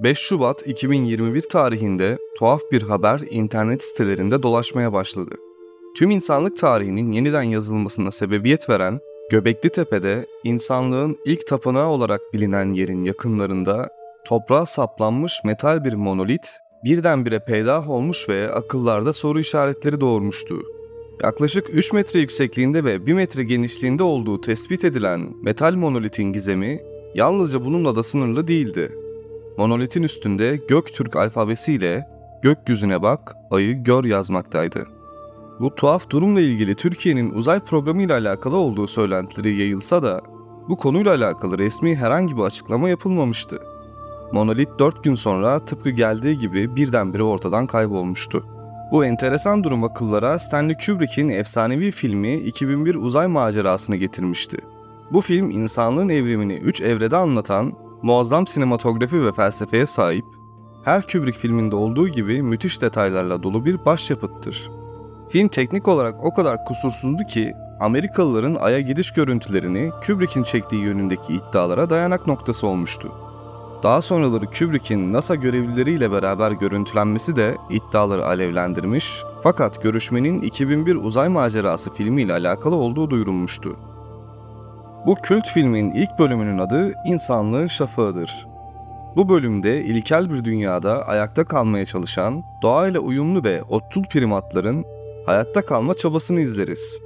5 Şubat 2021 tarihinde tuhaf bir haber internet sitelerinde dolaşmaya başladı. Tüm insanlık tarihinin yeniden yazılmasına sebebiyet veren Göbekli Tepe'de insanlığın ilk tapınağı olarak bilinen yerin yakınlarında toprağa saplanmış metal bir monolit birdenbire peydah olmuş ve akıllarda soru işaretleri doğurmuştu. Yaklaşık 3 metre yüksekliğinde ve 1 metre genişliğinde olduğu tespit edilen metal monolitin gizemi yalnızca bununla da sınırlı değildi. Monolitin üstünde Göktürk alfabesiyle gökyüzüne bak, ayı gör yazmaktaydı. Bu tuhaf durumla ilgili Türkiye'nin uzay programı ile alakalı olduğu söylentileri yayılsa da bu konuyla alakalı resmi herhangi bir açıklama yapılmamıştı. Monolit 4 gün sonra tıpkı geldiği gibi birdenbire ortadan kaybolmuştu. Bu enteresan durum akıllara Stanley Kubrick'in efsanevi filmi 2001 Uzay Macerası'nı getirmişti. Bu film insanlığın evrimini 3 evrede anlatan muazzam sinematografi ve felsefeye sahip, her Kubrick filminde olduğu gibi müthiş detaylarla dolu bir başyapıttır. Film teknik olarak o kadar kusursuzdu ki Amerikalıların Ay'a gidiş görüntülerini Kubrick'in çektiği yönündeki iddialara dayanak noktası olmuştu. Daha sonraları Kubrick'in NASA görevlileriyle beraber görüntülenmesi de iddiaları alevlendirmiş fakat görüşmenin 2001 Uzay Macerası filmiyle alakalı olduğu duyurulmuştu. Bu kült filmin ilk bölümünün adı İnsanlığın Şafağı'dır. Bu bölümde ilkel bir dünyada ayakta kalmaya çalışan, doğayla uyumlu ve otçul primatların hayatta kalma çabasını izleriz.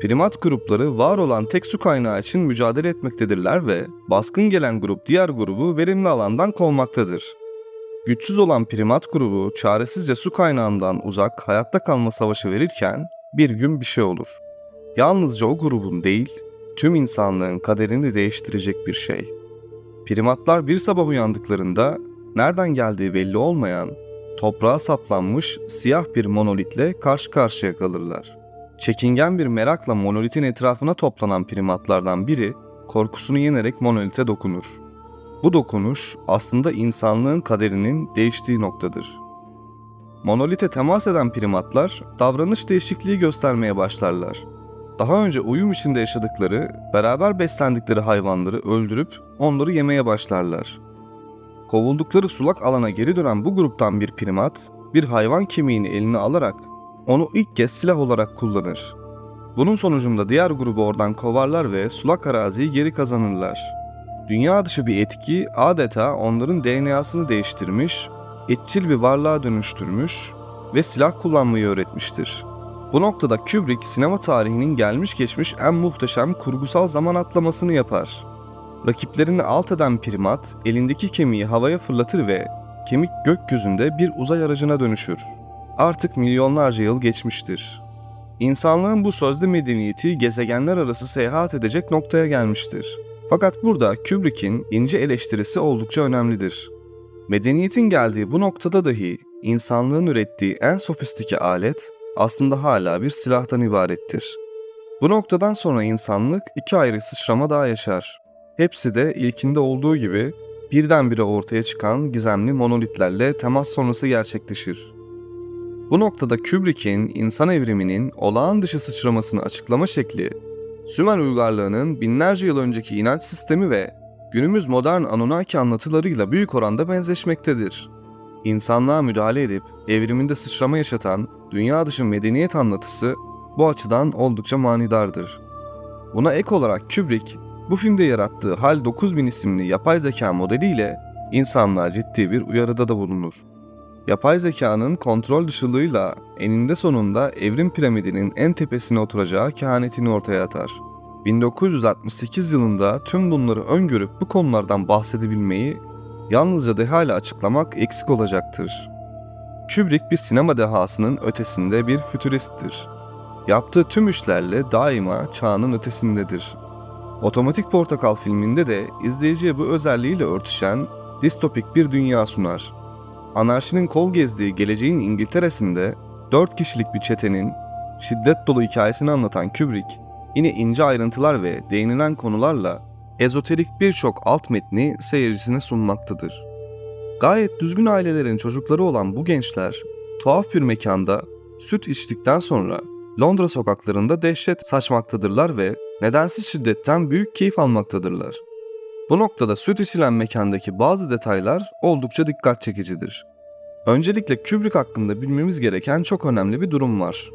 Primat grupları var olan tek su kaynağı için mücadele etmektedirler ve baskın gelen grup diğer grubu verimli alandan kovmaktadır. Güçsüz olan primat grubu çaresizce su kaynağından uzak hayatta kalma savaşı verirken bir gün bir şey olur. Yalnızca o grubun değil, tüm insanlığın kaderini değiştirecek bir şey. Primatlar bir sabah uyandıklarında nereden geldiği belli olmayan, toprağa saplanmış siyah bir monolitle karşı karşıya kalırlar. Çekingen bir merakla monolitin etrafına toplanan primatlardan biri korkusunu yenerek monolite dokunur. Bu dokunuş aslında insanlığın kaderinin değiştiği noktadır. Monolite temas eden primatlar davranış değişikliği göstermeye başlarlar. Daha önce uyum içinde yaşadıkları, beraber beslendikleri hayvanları öldürüp onları yemeye başlarlar. Kovuldukları sulak alana geri dönen bu gruptan bir primat, bir hayvan kemiğini eline alarak onu ilk kez silah olarak kullanır. Bunun sonucunda diğer grubu oradan kovarlar ve sulak araziyi geri kazanırlar. Dünya dışı bir etki adeta onların DNA'sını değiştirmiş, etçil bir varlığa dönüştürmüş ve silah kullanmayı öğretmiştir. Bu noktada Kubrick sinema tarihinin gelmiş geçmiş en muhteşem kurgusal zaman atlamasını yapar. Rakiplerini alt eden primat elindeki kemiği havaya fırlatır ve kemik gökyüzünde bir uzay aracına dönüşür. Artık milyonlarca yıl geçmiştir. İnsanlığın bu sözde medeniyeti gezegenler arası seyahat edecek noktaya gelmiştir. Fakat burada Kubrick'in ince eleştirisi oldukça önemlidir. Medeniyetin geldiği bu noktada dahi insanlığın ürettiği en sofistike alet aslında hala bir silahtan ibarettir. Bu noktadan sonra insanlık iki ayrı sıçrama daha yaşar. Hepsi de ilkinde olduğu gibi birdenbire ortaya çıkan gizemli monolitlerle temas sonrası gerçekleşir. Bu noktada Kubrick'in insan evriminin olağan dışı sıçramasını açıklama şekli, Sümer uygarlığının binlerce yıl önceki inanç sistemi ve günümüz modern Anunnaki anlatılarıyla büyük oranda benzeşmektedir. İnsanlığa müdahale edip evriminde sıçrama yaşatan dünya dışı medeniyet anlatısı bu açıdan oldukça manidardır. Buna ek olarak Kubrick, bu filmde yarattığı HAL 9000 isimli yapay zeka modeliyle insanlığa ciddi bir uyarıda da bulunur. Yapay zekanın kontrol dışılığıyla eninde sonunda evrim piramidinin en tepesine oturacağı kehanetini ortaya atar. 1968 yılında tüm bunları öngörüp bu konulardan bahsedebilmeyi yalnızca dehayla açıklamak eksik olacaktır. Kubrick bir sinema dehasının ötesinde bir fütüristtir. Yaptığı tüm işlerle daima çağının ötesindedir. Otomatik Portakal filminde de izleyiciye bu özelliğiyle örtüşen distopik bir dünya sunar. Anarşinin kol gezdiği geleceğin İngiltere'sinde dört kişilik bir çetenin şiddet dolu hikayesini anlatan Kubrick, yine ince ayrıntılar ve değinilen konularla ezoterik birçok alt metni seyircisine sunmaktadır. Gayet düzgün ailelerin çocukları olan bu gençler, tuhaf bir mekanda süt içtikten sonra Londra sokaklarında dehşet saçmaktadırlar ve nedensiz şiddetten büyük keyif almaktadırlar. Bu noktada süt içilen mekandaki bazı detaylar oldukça dikkat çekicidir. Öncelikle Kubrick hakkında bilmemiz gereken çok önemli bir durum var.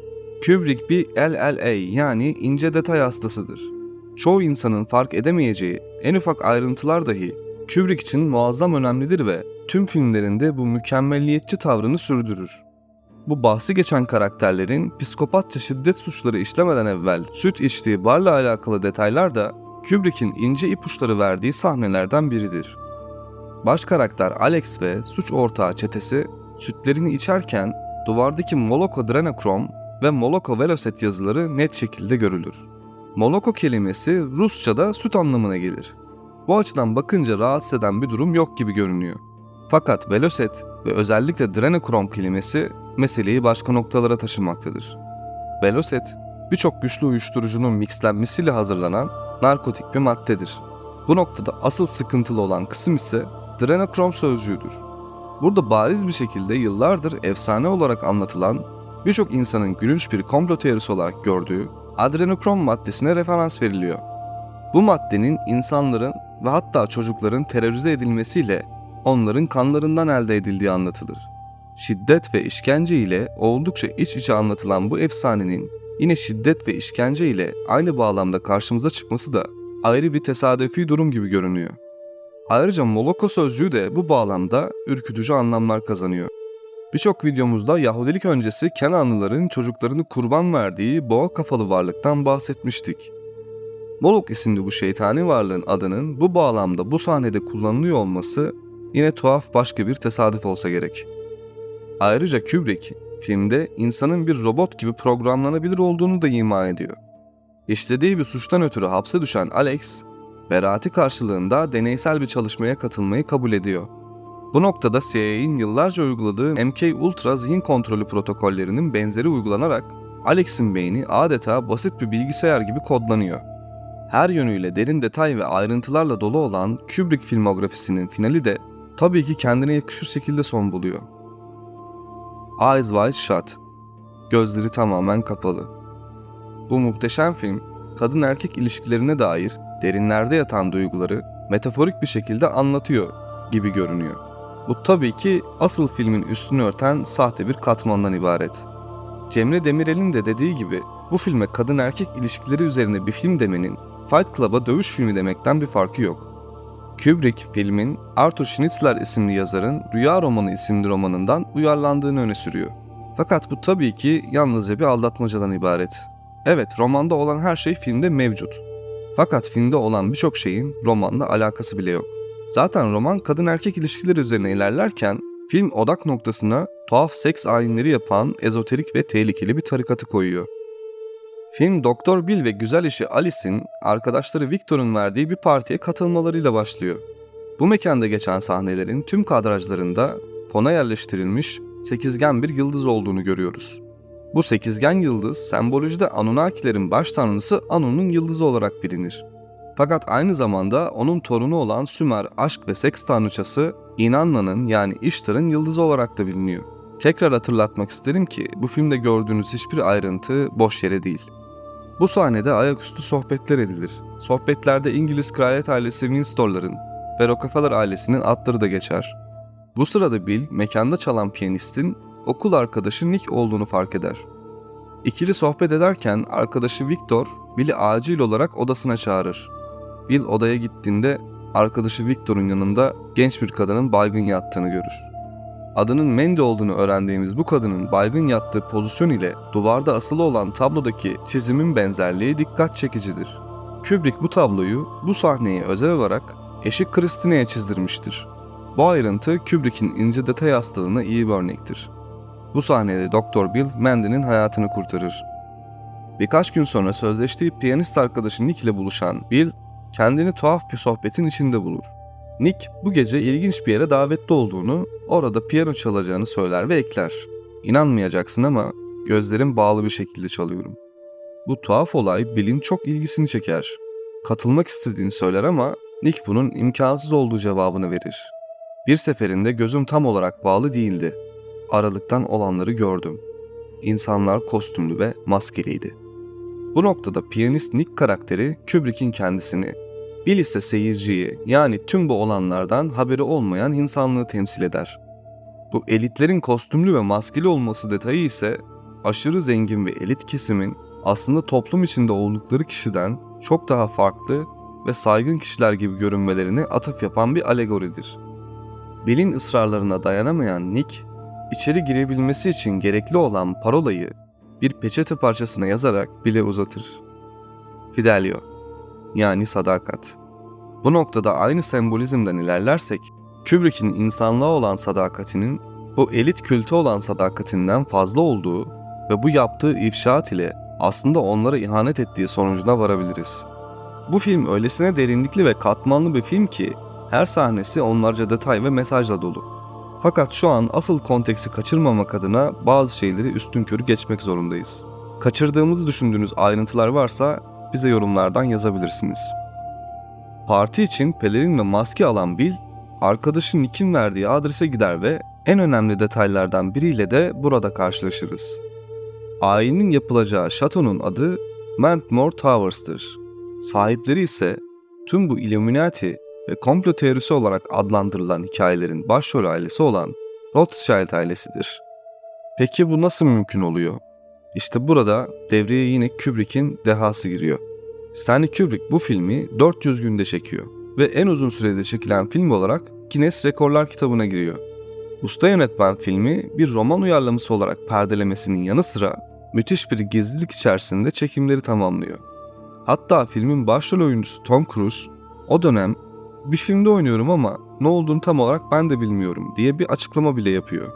Kubrick bir LLA yani ince detay hastasıdır. Çoğu insanın fark edemeyeceği en ufak ayrıntılar dahi Kubrick için muazzam önemlidir ve tüm filmlerinde bu mükemmelliyetçi tavrını sürdürür. Bu bahsi geçen karakterlerin psikopatça şiddet suçları işlemeden evvel süt içtiği barla alakalı detaylar da Kubrick'in ince ipuçları verdiği sahnelerden biridir. Baş karakter Alex ve suç ortağı çetesi sütlerini içerken duvardaki Moloko Drenokrom ve Moloko Veloset yazıları net şekilde görülür. Moloko kelimesi Rusça'da süt anlamına gelir. Bu açıdan bakınca rahatsız eden bir durum yok gibi görünüyor. Fakat Veloset ve özellikle Drenokrom kelimesi meseleyi başka noktalara taşımaktadır. Veloset, birçok güçlü uyuşturucunun mixlenmesiyle hazırlanan narkotik bir maddedir. Bu noktada asıl sıkıntılı olan kısım ise Drenokrom sözcüğüdür. Burada bariz bir şekilde yıllardır efsane olarak anlatılan, birçok insanın gülünç bir komplo teorisi olarak gördüğü adrenokrom maddesine referans veriliyor. Bu maddenin insanların ve hatta çocukların terörize edilmesiyle onların kanlarından elde edildiği anlatılır. Şiddet ve işkence ile oldukça iç içe anlatılan bu efsanenin yine şiddet ve işkence ile aynı bağlamda karşımıza çıkması da ayrı bir tesadüfi durum gibi görünüyor. Ayrıca Moloko sözcüğü de bu bağlamda ürkütücü anlamlar kazanıyor. Birçok videomuzda Yahudilik öncesi Kenanlıların çocuklarını kurban verdiği boğa kafalı varlıktan bahsetmiştik. Molok isimli bu şeytani varlığın adının bu bağlamda bu sahnede kullanılıyor olması yine tuhaf başka bir tesadüf olsa gerek. Ayrıca Kubrick filmde insanın bir robot gibi programlanabilir olduğunu da ima ediyor. İşlediği bir suçtan ötürü hapse düşen Alex, beraati karşılığında deneysel bir çalışmaya katılmayı kabul ediyor. Bu noktada CIA'in yıllarca uyguladığı MK Ultra zihin kontrolü protokollerinin benzeri uygulanarak Alex'in beyni adeta basit bir bilgisayar gibi kodlanıyor. Her yönüyle derin detay ve ayrıntılarla dolu olan Kubrick filmografisinin finali de tabii ki kendine yakışır şekilde son buluyor. Eyes Wide Shut Gözleri tamamen kapalı. Bu muhteşem film, kadın erkek ilişkilerine dair derinlerde yatan duyguları metaforik bir şekilde anlatıyor gibi görünüyor. Bu tabii ki asıl filmin üstünü örten sahte bir katmandan ibaret. Cemre Demirel'in de dediği gibi bu filme kadın erkek ilişkileri üzerine bir film demenin Fight Club'a dövüş filmi demekten bir farkı yok. Kubrick filmin Arthur Schnitzler isimli yazarın Rüya Romanı isimli romanından uyarlandığını öne sürüyor. Fakat bu tabii ki yalnızca bir aldatmacadan ibaret. Evet romanda olan her şey filmde mevcut. Fakat filmde olan birçok şeyin romanla alakası bile yok. Zaten roman kadın erkek ilişkileri üzerine ilerlerken film odak noktasına tuhaf seks ayinleri yapan ezoterik ve tehlikeli bir tarikatı koyuyor. Film Doktor Bill ve güzel eşi Alice'in arkadaşları Victor'un verdiği bir partiye katılmalarıyla başlıyor. Bu mekanda geçen sahnelerin tüm kadrajlarında fona yerleştirilmiş sekizgen bir yıldız olduğunu görüyoruz. Bu sekizgen yıldız sembolojide Anunnakilerin baş tanrısı Anu'nun yıldızı olarak bilinir. Fakat aynı zamanda onun torunu olan Sümer aşk ve seks tanrıçası Inanna'nın yani İştar'ın yıldızı olarak da biliniyor. Tekrar hatırlatmak isterim ki bu filmde gördüğünüz hiçbir ayrıntı boş yere değil. Bu sahnede ayaküstü sohbetler edilir. Sohbetlerde İngiliz kraliyet ailesi Windsor'ların ve Rockefeller ailesinin adları da geçer. Bu sırada Bill, mekanda çalan piyanistin okul arkadaşı Nick olduğunu fark eder. İkili sohbet ederken arkadaşı Victor, Bill'i acil olarak odasına çağırır. Bill odaya gittiğinde arkadaşı Victor'un yanında genç bir kadının baygın yattığını görür. Adının Mandy olduğunu öğrendiğimiz bu kadının baygın yattığı pozisyon ile duvarda asılı olan tablodaki çizimin benzerliği dikkat çekicidir. Kubrick bu tabloyu, bu sahneyi özel olarak eşi Christine'ye çizdirmiştir. Bu ayrıntı Kubrick'in ince detay hastalığına iyi bir örnektir. Bu sahnede Dr. Bill Mandy'nin hayatını kurtarır. Birkaç gün sonra sözleştiği piyanist arkadaşı Nick ile buluşan Bill, kendini tuhaf bir sohbetin içinde bulur. Nick bu gece ilginç bir yere davetli olduğunu, orada piyano çalacağını söyler ve ekler. İnanmayacaksın ama gözlerim bağlı bir şekilde çalıyorum. Bu tuhaf olay Bill'in çok ilgisini çeker. Katılmak istediğini söyler ama Nick bunun imkansız olduğu cevabını verir. Bir seferinde gözüm tam olarak bağlı değildi. Aralıktan olanları gördüm. İnsanlar kostümlü ve maskeliydi. Bu noktada piyanist Nick karakteri Kubrick'in kendisini İse seyirciyi yani tüm bu olanlardan haberi olmayan insanlığı temsil eder. Bu elitlerin kostümlü ve maskeli olması detayı ise aşırı zengin ve elit kesimin aslında toplum içinde oldukları kişiden çok daha farklı ve saygın kişiler gibi görünmelerini atıf yapan bir alegoridir. Bill'in ısrarlarına dayanamayan Nick, içeri girebilmesi için gerekli olan parolayı bir peçete parçasına yazarak Bill'e uzatır. Fidelio yani sadakat. Bu noktada aynı sembolizmden ilerlersek, Kubrick'in insanlığa olan sadakatinin bu elit kültü olan sadakatinden fazla olduğu ve bu yaptığı ifşaat ile aslında onlara ihanet ettiği sonucuna varabiliriz. Bu film öylesine derinlikli ve katmanlı bir film ki her sahnesi onlarca detay ve mesajla dolu. Fakat şu an asıl konteksi kaçırmamak adına bazı şeyleri üstün körü geçmek zorundayız. Kaçırdığımızı düşündüğünüz ayrıntılar varsa bize yorumlardan yazabilirsiniz. Parti için pelerin ve maske alan Bill, arkadaşı Nick'in verdiği adrese gider ve en önemli detaylardan biriyle de burada karşılaşırız. Ayinin yapılacağı şatonun adı Mantmore Towers'tır. Sahipleri ise tüm bu Illuminati ve komplo teorisi olarak adlandırılan hikayelerin başrol ailesi olan Rothschild ailesidir. Peki bu nasıl mümkün oluyor? İşte burada devreye yine Kubrick'in dehası giriyor. Stanley Kubrick bu filmi 400 günde çekiyor ve en uzun sürede çekilen film olarak Guinness Rekorlar kitabına giriyor. Usta yönetmen filmi bir roman uyarlaması olarak perdelemesinin yanı sıra müthiş bir gizlilik içerisinde çekimleri tamamlıyor. Hatta filmin başrol oyuncusu Tom Cruise o dönem bir filmde oynuyorum ama ne olduğunu tam olarak ben de bilmiyorum diye bir açıklama bile yapıyor.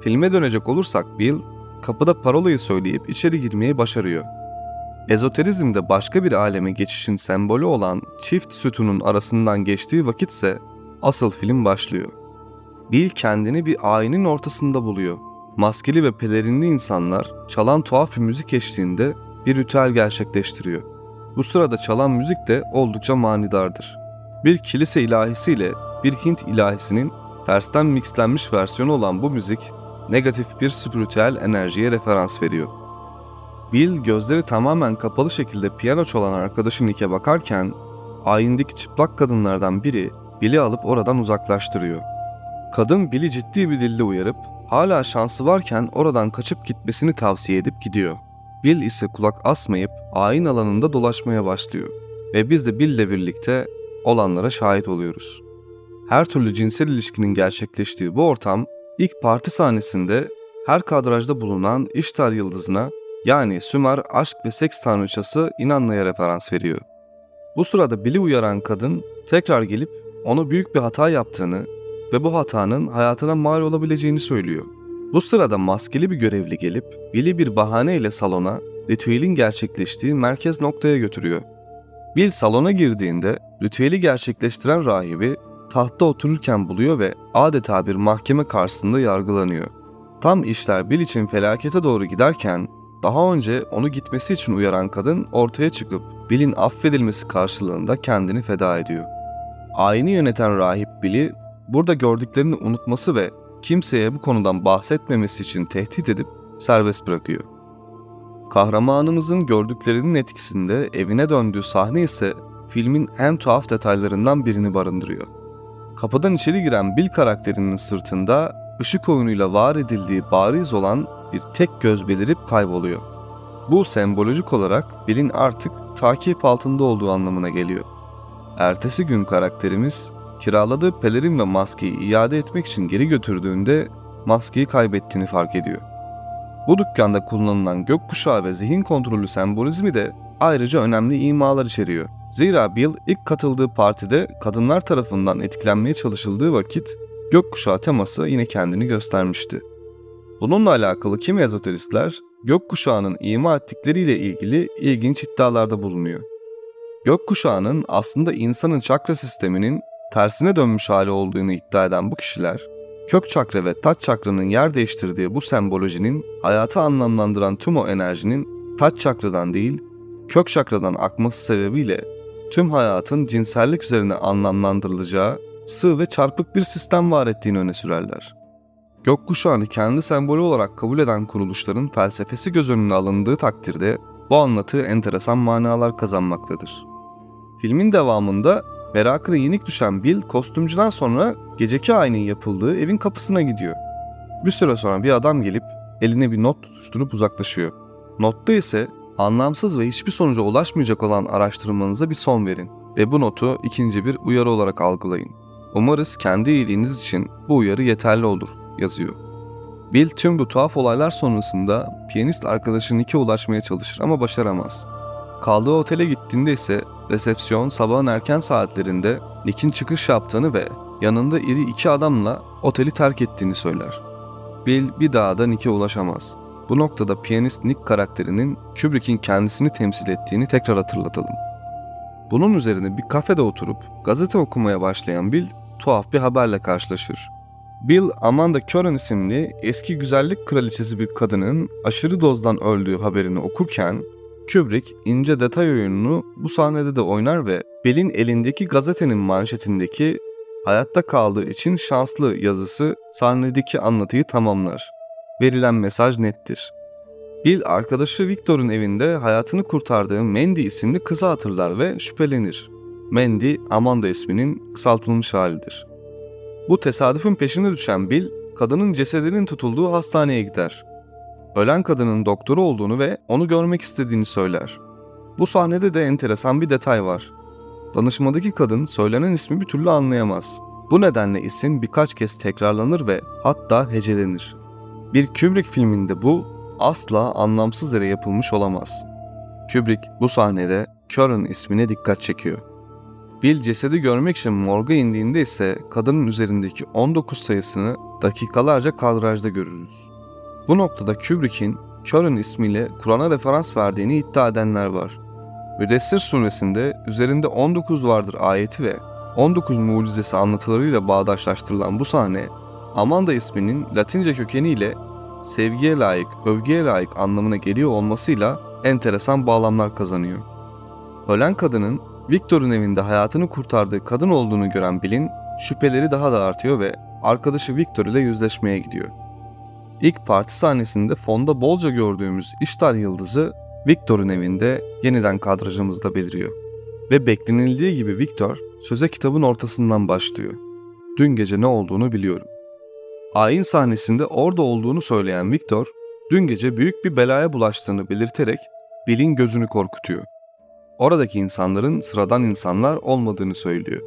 Filme dönecek olursak Bill kapıda parolayı söyleyip içeri girmeyi başarıyor. Ezoterizmde başka bir aleme geçişin sembolü olan çift sütunun arasından geçtiği vakitse asıl film başlıyor. Bill kendini bir ayinin ortasında buluyor. Maskeli ve pelerinli insanlar çalan tuhaf bir müzik eşliğinde bir ritüel gerçekleştiriyor. Bu sırada çalan müzik de oldukça manidardır. Bir kilise ilahisiyle bir Hint ilahisinin tersten mixlenmiş versiyonu olan bu müzik negatif bir spiritüel enerjiye referans veriyor. Bill gözleri tamamen kapalı şekilde piyano çalan arkadaşı Nick'e bakarken ayindeki çıplak kadınlardan biri Bill'i alıp oradan uzaklaştırıyor. Kadın Bill'i ciddi bir dille uyarıp hala şansı varken oradan kaçıp gitmesini tavsiye edip gidiyor. Bill ise kulak asmayıp ayin alanında dolaşmaya başlıyor ve biz de Bill'le birlikte olanlara şahit oluyoruz. Her türlü cinsel ilişkinin gerçekleştiği bu ortam ilk parti sahnesinde her kadrajda bulunan İştar yıldızına yani Sümer aşk ve seks tanrıçası İnanlı'ya referans veriyor. Bu sırada Bill'i uyaran kadın tekrar gelip ona büyük bir hata yaptığını ve bu hatanın hayatına mal olabileceğini söylüyor. Bu sırada maskeli bir görevli gelip Bill'i bir bahaneyle salona ritüelin gerçekleştiği merkez noktaya götürüyor. Bill salona girdiğinde ritüeli gerçekleştiren rahibi tahtta otururken buluyor ve adeta bir mahkeme karşısında yargılanıyor. Tam işler Bill için felakete doğru giderken daha önce onu gitmesi için uyaran kadın ortaya çıkıp Bill'in affedilmesi karşılığında kendini feda ediyor. Ayini yöneten rahip Bill'i burada gördüklerini unutması ve kimseye bu konudan bahsetmemesi için tehdit edip serbest bırakıyor. Kahramanımızın gördüklerinin etkisinde evine döndüğü sahne ise filmin en tuhaf detaylarından birini barındırıyor. Kapıdan içeri giren Bill karakterinin sırtında ışık oyunuyla var edildiği bariz olan bir tek göz belirip kayboluyor. Bu sembolojik olarak Bill'in artık takip altında olduğu anlamına geliyor. Ertesi gün karakterimiz kiraladığı pelerin ve maskeyi iade etmek için geri götürdüğünde maskeyi kaybettiğini fark ediyor. Bu dükkanda kullanılan gökkuşağı ve zihin kontrolü sembolizmi de ayrıca önemli imalar içeriyor. Zira Bill ilk katıldığı partide kadınlar tarafından etkilenmeye çalışıldığı vakit gökkuşağı teması yine kendini göstermişti. Bununla alakalı kimi ezoteristler gökkuşağının ima ettikleriyle ilgili ilginç iddialarda bulunuyor. Gökkuşağının aslında insanın çakra sisteminin tersine dönmüş hali olduğunu iddia eden bu kişiler, kök çakra ve taç çakranın yer değiştirdiği bu sembolojinin hayatı anlamlandıran tüm o enerjinin taç çakradan değil, kök çakradan akması sebebiyle tüm hayatın cinsellik üzerine anlamlandırılacağı sığ ve çarpık bir sistem var ettiğini öne sürerler. Gökkuşağını kendi sembolü olarak kabul eden kuruluşların felsefesi göz önüne alındığı takdirde bu anlatı enteresan manalar kazanmaktadır. Filmin devamında merakına yenik düşen Bill kostümcüden sonra geceki ayinin yapıldığı evin kapısına gidiyor. Bir süre sonra bir adam gelip eline bir not tutuşturup uzaklaşıyor. Notta ise anlamsız ve hiçbir sonuca ulaşmayacak olan araştırmanıza bir son verin ve bu notu ikinci bir uyarı olarak algılayın. Umarız kendi iyiliğiniz için bu uyarı yeterli olur yazıyor. Bill tüm bu tuhaf olaylar sonrasında piyanist arkadaşı Nick'e ulaşmaya çalışır ama başaramaz. Kaldığı otele gittiğinde ise resepsiyon sabahın erken saatlerinde Nick'in çıkış yaptığını ve yanında iri iki adamla oteli terk ettiğini söyler. Bill bir daha da Nick'e ulaşamaz. Bu noktada piyanist Nick karakterinin Kubrick'in kendisini temsil ettiğini tekrar hatırlatalım. Bunun üzerine bir kafede oturup gazete okumaya başlayan Bill tuhaf bir haberle karşılaşır. Bill, Amanda Curran isimli eski güzellik kraliçesi bir kadının aşırı dozdan öldüğü haberini okurken Kubrick ince detay oyununu bu sahnede de oynar ve Bill'in elindeki gazetenin manşetindeki hayatta kaldığı için şanslı yazısı sahnedeki anlatıyı tamamlar. Verilen mesaj nettir. Bill arkadaşı Victor'un evinde hayatını kurtardığı Mandy isimli kızı hatırlar ve şüphelenir. Mandy, Amanda isminin kısaltılmış halidir. Bu tesadüfün peşine düşen Bill, kadının cesedinin tutulduğu hastaneye gider. Ölen kadının doktoru olduğunu ve onu görmek istediğini söyler. Bu sahnede de enteresan bir detay var. Danışmadaki kadın söylenen ismi bir türlü anlayamaz. Bu nedenle isim birkaç kez tekrarlanır ve hatta hecelenir. Bir Kubrick filminde bu asla anlamsız yere yapılmış olamaz. Kubrick bu sahnede Curran ismine dikkat çekiyor. Bill cesedi görmek için morga indiğinde ise kadının üzerindeki 19 sayısını dakikalarca kadrajda görürüz. Bu noktada Kubrick'in Curran ismiyle Kur'an'a referans verdiğini iddia edenler var. Müdessir suresinde üzerinde 19 vardır ayeti ve 19 mucizesi anlatılarıyla bağdaşlaştırılan bu sahne, Amanda isminin Latince kökeniyle sevgiye layık, övgüye layık anlamına geliyor olmasıyla enteresan bağlamlar kazanıyor. Ölen kadının Victor'un evinde hayatını kurtardığı kadın olduğunu gören Bill'in şüpheleri daha da artıyor ve arkadaşı Victor ile yüzleşmeye gidiyor. İlk parti sahnesinde fonda bolca gördüğümüz iştar yıldızı Victor'un evinde yeniden kadrajımızda beliriyor. Ve beklenildiği gibi Victor söze kitabın ortasından başlıyor. Dün gece ne olduğunu biliyorum. Ayin sahnesinde orada olduğunu söyleyen Victor, dün gece büyük bir belaya bulaştığını belirterek Bill'in gözünü korkutuyor. Oradaki insanların sıradan insanlar olmadığını söylüyor.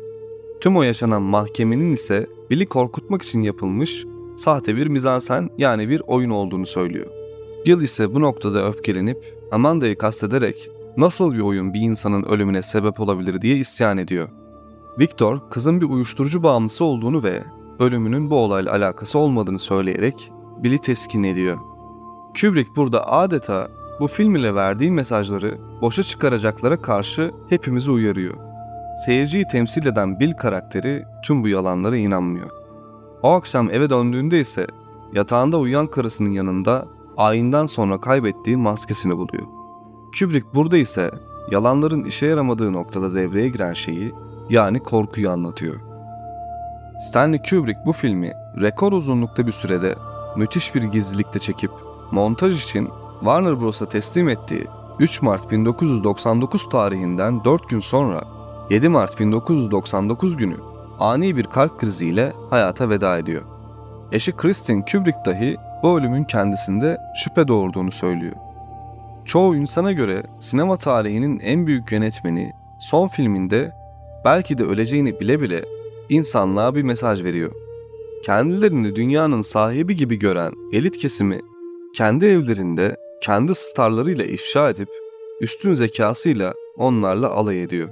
Tüm o yaşanan mahkemenin ise Bill'i korkutmak için yapılmış sahte bir mizansen yani bir oyun olduğunu söylüyor. Bill ise bu noktada öfkelenip Amanda'yı kastederek nasıl bir oyun bir insanın ölümüne sebep olabilir diye isyan ediyor. Victor kızın bir uyuşturucu bağımlısı olduğunu ve ölümünün bu olayla alakası olmadığını söyleyerek Bill'i teskin ediyor. Kubrick burada adeta bu film ile verdiği mesajları boşa çıkaracaklara karşı hepimizi uyarıyor. Seyirciyi temsil eden Bill karakteri tüm bu yalanlara inanmıyor. O akşam eve döndüğünde ise yatağında uyuyan karısının yanında ayinden sonra kaybettiği maskesini buluyor. Kubrick burada ise yalanların işe yaramadığı noktada devreye giren şeyi yani korkuyu anlatıyor. Stanley Kubrick bu filmi rekor uzunlukta bir sürede müthiş bir gizlilikte çekip montaj için Warner Bros'a teslim ettiği 3 Mart 1999 tarihinden 4 gün sonra 7 Mart 1999 günü ani bir kalp kriziyle hayata veda ediyor. Eşi Kristen Kubrick dahi bu ölümün kendisinde şüphe doğurduğunu söylüyor. Çoğu insana göre sinema tarihinin en büyük yönetmeni son filminde belki de öleceğini bile bile insanlığa bir mesaj veriyor. Kendilerini dünyanın sahibi gibi gören elit kesimi kendi evlerinde kendi starlarıyla ifşa edip üstün zekasıyla onlarla alay ediyor.